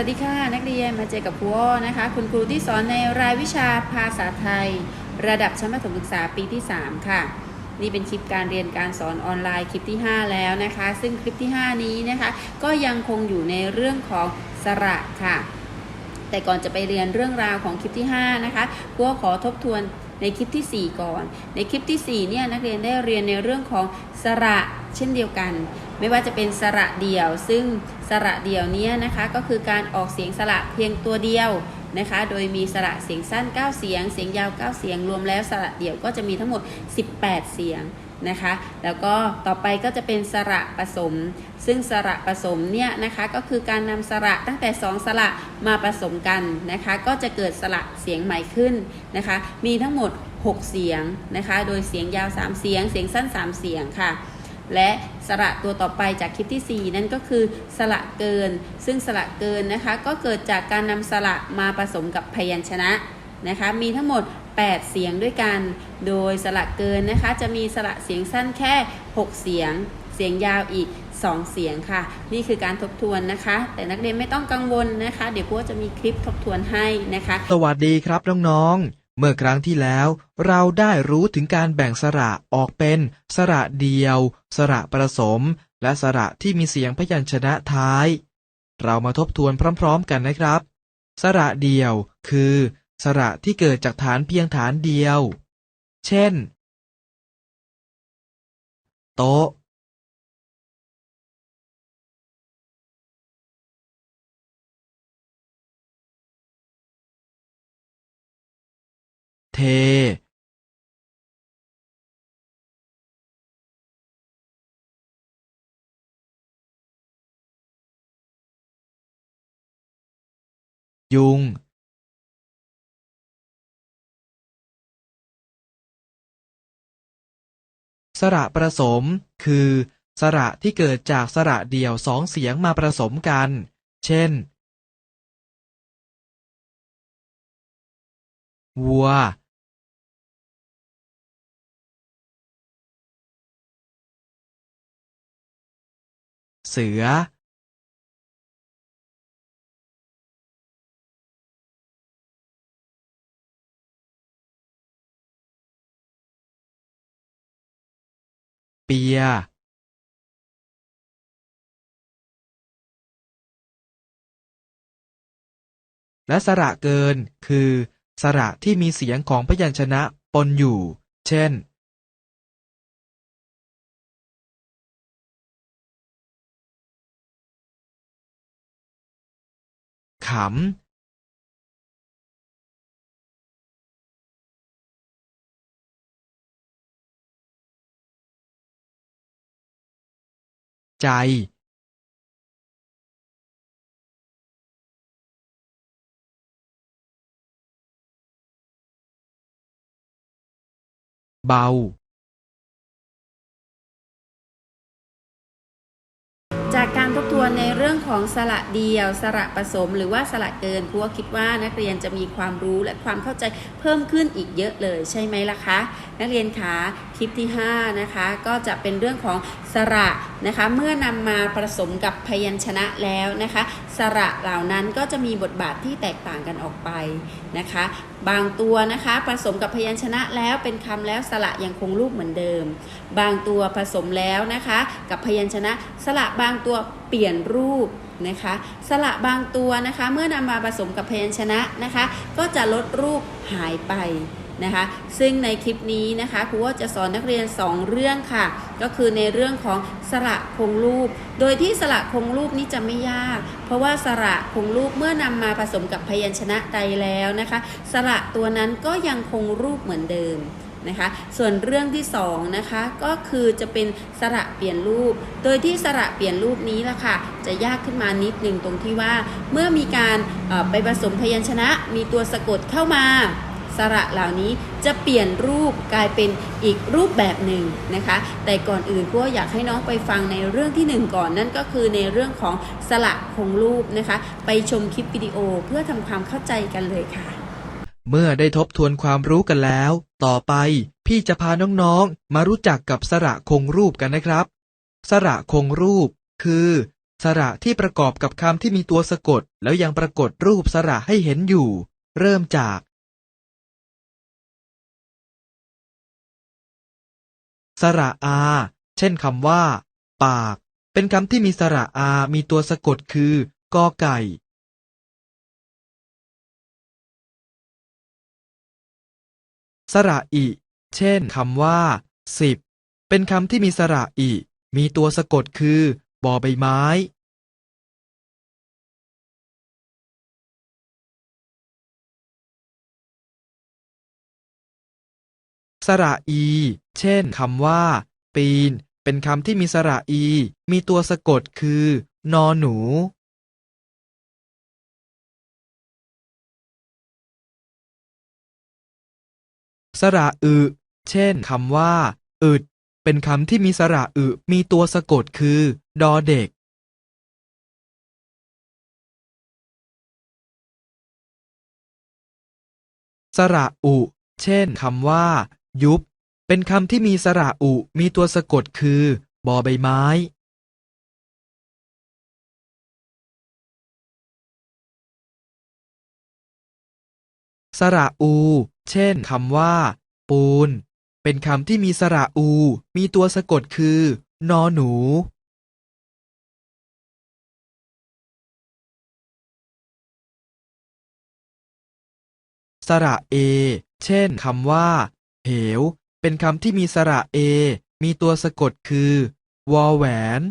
วัสดีค่ะ นักเรียนมาเจอกับครูอ้อนะคะ คุณครูที่สอนในรายวิชาภาษาไทย ระดับชั้นประถมศึกษาปีที่ 3 ค่ะ นี่เป็นคลิปการเรียนการสอนออนไลน์คลิปที่ 5 แล้วนะคะ ซึ่งคลิปที่ 5 นี้นะคะ ก็ยังคงอยู่ในเรื่องของสระค่ะ แต่ก่อนจะไปเรียนเรื่องราวของคลิปที่ 5 นะคะครูก็ขอทบทวน ในคลิปทีสี่ 4 ก่อน ในคลิปทีสี่4เนี่ยนักเรียนได้เรียนในเรื่องของสระเช่นเดียวกัน ไม่ว่าจะเป็นสระเดี่ยว ซึ่งสระเดี่ยวเนี้นะคะก็คือการออกเสียงสระเพียงตัวเดียวนะคะ โดยมีสระเสียงสั้น 9 เสียง เสียงยาว 9 เสียง รวมแล้วสระเดี่ยวก็จะมีทั้งหมด 18 เสียง นะคะ แล้วก็ต่อไปก็จะเป็นสระผสม ซึ่งสระผสมเนี่ยนะคะก็คือการนำสระตั้งแต่ 2 สระมาผสมกันนะคะ ก็จะเกิดสระเสียงใหม่ขึ้นนะคะ มีทั้งหมด 6 เสียงนะคะ โดยเสียงยาว 3 เสียง เสียงสั้น 3 เสียงค่ะและสระตัวต่อไปจากคลิปที่ 4 นั่นก็คือสระเกิน ซึ่งสระเกินนะคะก็เกิดจากการนำสระมาผสมกับพยัญชนะนะคะ มีทั้งหมด 8 เสียงด้วยกัน โดยสระเกินนะคะ จะมีสระเสียงสั้นแค่ 6 เสียง เสียงยาวอีก 2 เสียงค่ะ นี่คือการทบทวนนะคะ แต่นักเรียนไม่ต้องกังวลนะคะ เดี๋ยวครูจะมีคลิปทบทวนให้นะคะ สวัสดีครับน้องๆ เมื่อครั้งที่แล้ว เราได้รู้ถึงการแบ่งสระออกเป็นสระเดียว สระประสม และสระที่มีเสียงพยัญชนะท้าย เรามาทบทวนพร้อม ๆ กันนะครับ สระเดียวคือ สระที่เกิดจากฐานเพียงฐานเดียว เช่น โต๊ะ เท ยุง สระประสม คือ สระที่เกิดจากสระเดี่ยวสองเสียงมาผสมกัน เช่น วัว เสือ เปียและสระเกิน คือ สระที่มีเสียงของพยัญชนะปนอยู่ เช่น ขำ ใจเบา จากการทบทวนในเรื่องของสระเดียว สระผสม หรือว่าสระเกินครูก็คิดว่านักเรียนจะมีความรู้และความเข้าใจเพิ่มขึ้นอีกเยอะเลยใช่ไหมล่ะคะ นักเรียนคะ คลิปที่ 5 นะคะ ก็จะเป็นเรื่องของสระนะคะ เมื่อนำมาผสมกับพยัญชนะแล้วนะคะ สระเหล่านั้นก็จะมีบทบาทที่แตกต่างกันออกไปนะคะ บางตัวนะคะผสมกับพยัญชนะแล้วเป็นคำแล้วสระยังคงรูปเหมือนเดิม บางตัวผสมแล้วนะคะ กับพยัญชนะ สระบางตัวเปลี่ยนรูปนะคะสระบางตัวนะคะ เมื่อนำมาผสมกับพยัญชนะนะคะ ก็จะลดรูปหายไป นะคะซึ่งในคลิปนี้นะคะครูก็จะสอนนักเรียน 2 เรื่องค่ะ ก็คือในเรื่องของสระคงรูป โดยที่สระคงรูปนี้จะไม่ยาก เพราะว่าสระคงรูปเมื่อนำมาผสมกับพยัญชนะใดแล้วนะคะ สระตัวนั้นก็ยังคงรูปเหมือนเดิมนะคะส่วนเรื่องที่2นะคะก็คือจะเป็นสระเปลี่ยนรูป โดยที่สระเปลี่ยนรูปนี้ล่ะค่ะจะยากขึ้นมานิดหนึ่งตรงที่ว่า เมื่อมีการไปผสมพยัญชนะมีตัวสะกดเข้ามา สระเหล่านี้จะเปลี่ยนรูปกลายเป็นอีกรูปแบบหนึ่งนะคะ แต่ก่อนอื่นพวกอยากให้น้องไปฟังในเรื่องที่หนึ่งก่อนนั่นก็คือในเรื่องของสระคงรูปนะคะ ไปชมคลิปวิดีโอเพื่อทำความเข้าใจกันเลยค่ะ เมื่อได้ทบทวนความรู้กันแล้ว ต่อไปพี่จะพาน้องๆ มารู้จักกับสระคงรูปกันนะครับ สระคงรูป คือ สระที่ประกอบกับคำที่มีตัวสะกด แล้วยังปรากฏรูปสระให้เห็นอยู่ เริ่มจาก สระอา เช่นคำว่า ปาก เป็นคำที่มีสระอา มีตัวสะกดคือกอไก่ สระอิ เช่นคำว่า สิบ เป็นคำที่มีสระอิ มีตัวสะกดคือบอใบไม้ สระอี เช่นคำว่า ปีน เป็นคำที่มีสระอี มีตัวสะกดคือ นอหนู สระอึ เช่นคำว่า อึด เป็นคำที่มีสระอึ มีตัวสะกดคือ ดอเด็กสระอุ เช่นคำว่า ยุบ เป็นคำที่มีสระอุ มีตัวสะกดคือ บอใบไม้สระอู เช่นคำว่า ปูน เป็นคำที่มีสระอู มีตัวสะกดคือ นอหนู สระเอ เช่นคำว่า เหว เป็นคำที่มีสระเอ มีตัวสะกดคือ วอแหวน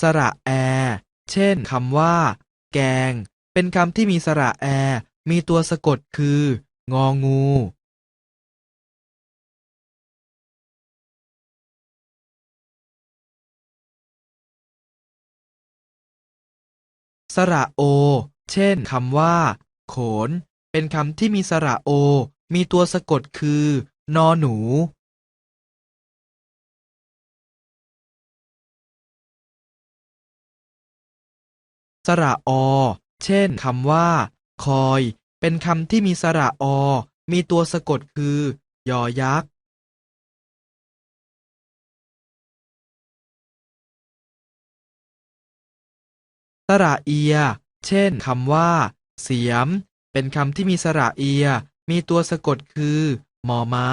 สระแอ เช่นคำว่า แกง เป็นคำที่มีสระแอ มีตัวสะกดคือ งองู สระโอ เช่นคำว่า โขน เป็นคำที่มีสระโอ มีตัวสะกดคือ นอหนู สระอ เช่นคำว่า คอย เป็นคำที่มีสระอ มีตัวสะกดคือ ยอยักษ์ ระเอีย เช่นคำว่า เสียม เป็นคำที่มีสระเอีย มีตัวสะกดคือมอม้า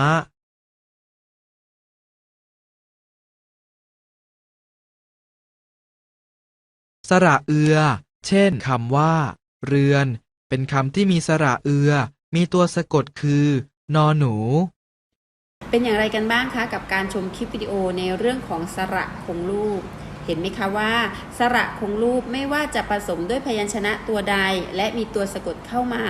สระเอือ เช่นคำว่า เรือน เป็นคำที่มีสระเอือ มีตัวสะกดคือ นอหนูเป็นอย่างไรกันบ้างคะ กับการชมคลิปวิดีโอในเรื่องของสระคงรูป เห็นไหมคะว่า สระคงรูปไม่ว่าจะผสมด้วยพยัญชนะตัวใด และมีตัวสะกดเข้ามา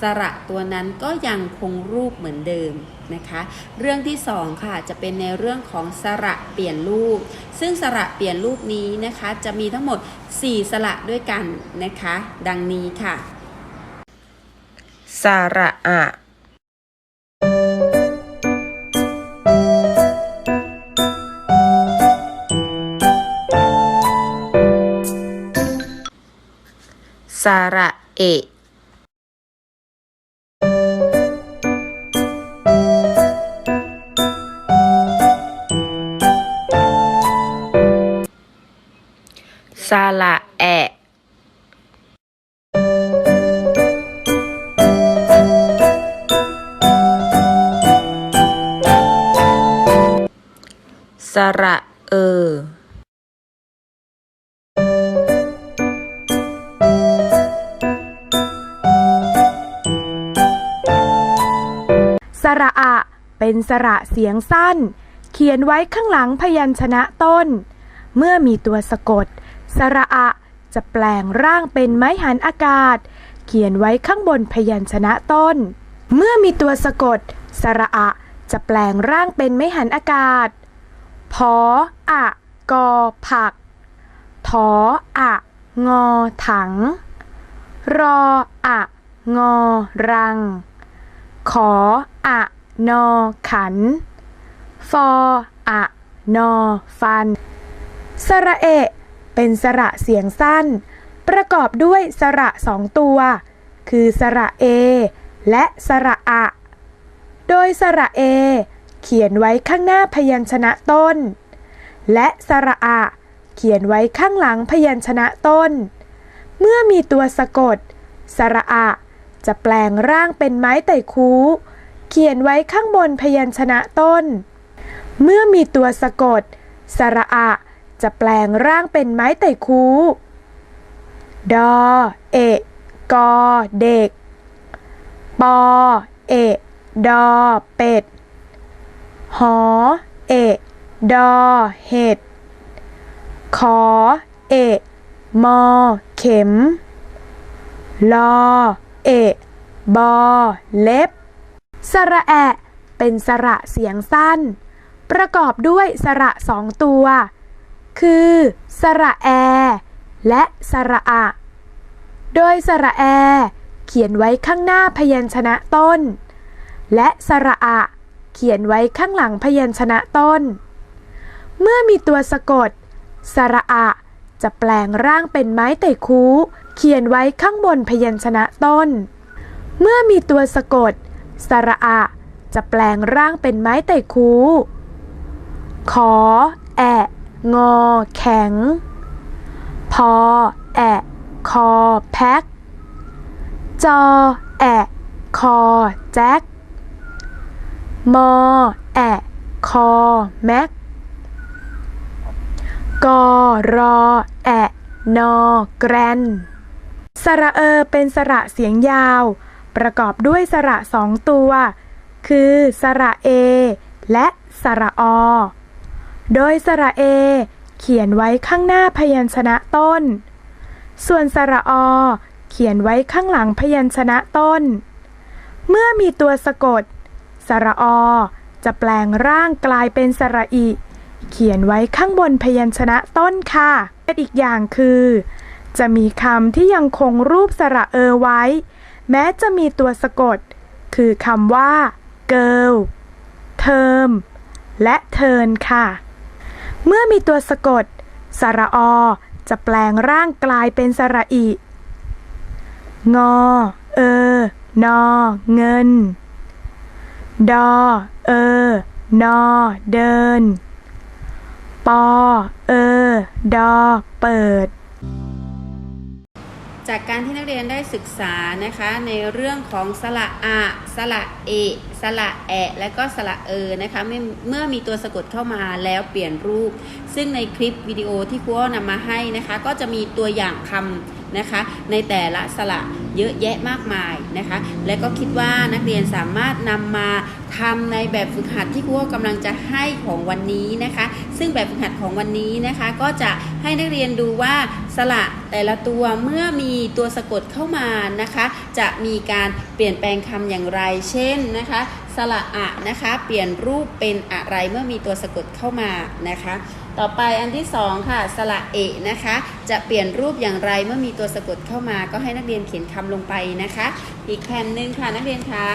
สระตัวนั้นก็ยังคงรูปเหมือนเดิมนะคะ เรื่องที่สองค่ะจะเป็นในเรื่องของสระเปลี่ยนรูป ซึ่งสระเปลี่ยนรูปนี้นะคะ จะมีทั้งหมด 4 สระด้วยกันนะคะ ดังนี้ค่ะ สระอะ สระเอะสระแอะสระ ระอะ เป็นสระเสียงสั้น เขียนไว้ข้างหลังพยัญชนะต้น เมื่อมีตัวสะกด สระอะจะแปลงร่างเป็นไม้หันอากาศ เขียนไว้ข้างบนพยัญชนะต้น เมื่อมีตัวสะกด สระอะจะแปลงร่างเป็นไม้หันอากาศ พออะกอผักทออะงอถัง รออะงอรัง ขออะนอขัน ฟออะนอฟัน สระเอะเป็นสระเสียงสั้น ประกอบด้วยสระสองตัว คือสระเอ และสระอะ โดยสระเอ เขียนไว้ข้างหน้าพยัญชนะต้น และสระอะเขียนไว้ข้างหลังพยัญชนะต้น เมื่อมีตัวสะกด สระอะ จะแปลงร่างเป็นไม้ไต่คูเขียนไว้ข้างบนพยัญชนะต้น เมื่อมีตัวสะกด สระอะ จะแปลงร่างเป็นไม้ไต่คูดอ เอะกอเด็ก ปอ เอะดอ เป็ด หอ เอะดอ เห็ด ขอ เอะมอ เข็ม ลอ เอะบอ เล็บ สระแอะ เป็นสระเสียงสั้น ประกอบด้วยสระสองตัว คือ สระแอ และสระอะ โดยสระแอ เขียนไว้ข้างหน้าพยัญชนะต้น และสระอะ เขียนไว้ข้างหลังพยัญชนะต้น เมื่อมีตัวสะกด สระอะ จะแปลงร่างเป็นไม้ไต่คูเขียนไว้ข้างบนพยัญชนะต้น เมื่อมีตัวสะกด สระอะ จะแปลงร่างเป็นไม้ไต่คู ขอ แอะ งอ แข็ง พอ แอะ คอ แพ็กจอ แอะ คอ แจ็คมอ แอะ คอ แม็ก กอรอ แอะนอ แกรน สระเอเป็นสระเสียงยาว ประกอบด้วยสระสองตัว คือสระเอ และสระอ โดยสระเอ เขียนไว้ข้างหน้าพยัญชนะต้น ส่วนสระอ เขียนไว้ข้างหลังพยัญชนะต้น เมื่อมีตัวสะกด สระอ จะแปลงร่างกลายเป็นสระอิ เขียนไว้ข้างบนพยัญชนะต้นค่ะเป็นอีกอย่างคือ จะมีคำที่ยังคงรูปสระเออไว้ แม้จะมีตัวสะกด คือคำว่า girl เทอมและเทิร์นค่ะ เมื่อมีตัวสะกด สระอจะแปลงร่างกลายเป็นสระอิงอเออนอ เงิน ดอ เออนอ เดิน ปอ เออ ดอ เปิด จากการที่นักเรียนได้ศึกษานะคะในเรื่องของสระอะสระเอ สระแอะ และก็สระเออนะคะเมื่อมีตัวสะกดเข้ามาแล้วเปลี่ยนรูป ซึ่งในคลิปวิดีโอที่ครูอ้อนำมาให้นะคะ ก็จะมีตัวอย่างคำนะคะในแต่ละสระ เยอะแยะมากมายนะคะ และก็คิดว่านักเรียนสามารถนำมาทำในแบบฝึกหัดที่ครูกำลังจะให้ของวันนี้นะคะ ซึ่งแบบฝึกหัดของวันนี้นะคะ ก็จะให้นักเรียนดูว่าสระแต่ละตัวเมื่อมีตัวสะกดเข้ามานะคะ จะมีการเปลี่ยนแปลงคำอย่างไร เช่นนะคะ สระอะนะคะ เปลี่ยนรูปเป็นอะไรเมื่อมีตัวสะกดเข้ามานะคะ ต่อไปอันที่สองค่ะ สระเอะนะคะ จะเปลี่ยนรูปอย่างไรเมื่อมีตัวสะกดเข้ามา ก็ให้นักเรียนเขียนคำลงไปนะคะ อีกแผ่นหนึ่งค่ะนักเรียนคะ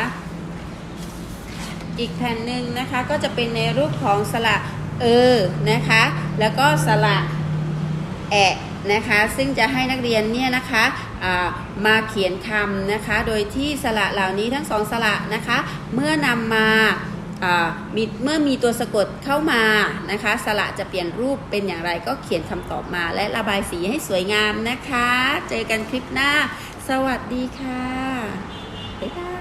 อีกแผ่นหนึ่งนะคะก็จะเป็นในรูปของสระเออนะคะ แล้วก็สระแอะนะคะ ซึ่งจะให้นักเรียนเนี่ยนะคะามาเขียนคำนะคะ โดยที่สระเหล่านี้ทั้งสองสระนะคะ เมื่อนำมา มีเมื่อมีตัวสะกดเข้ามานะคะสระจะเปลี่ยนรูปเป็นอย่างไรก็เขียนคำตอบมา และระบายสีให้สวยงามนะคะ เจอกันคลิปหน้า สวัสดีค่ะบ๊ายบาย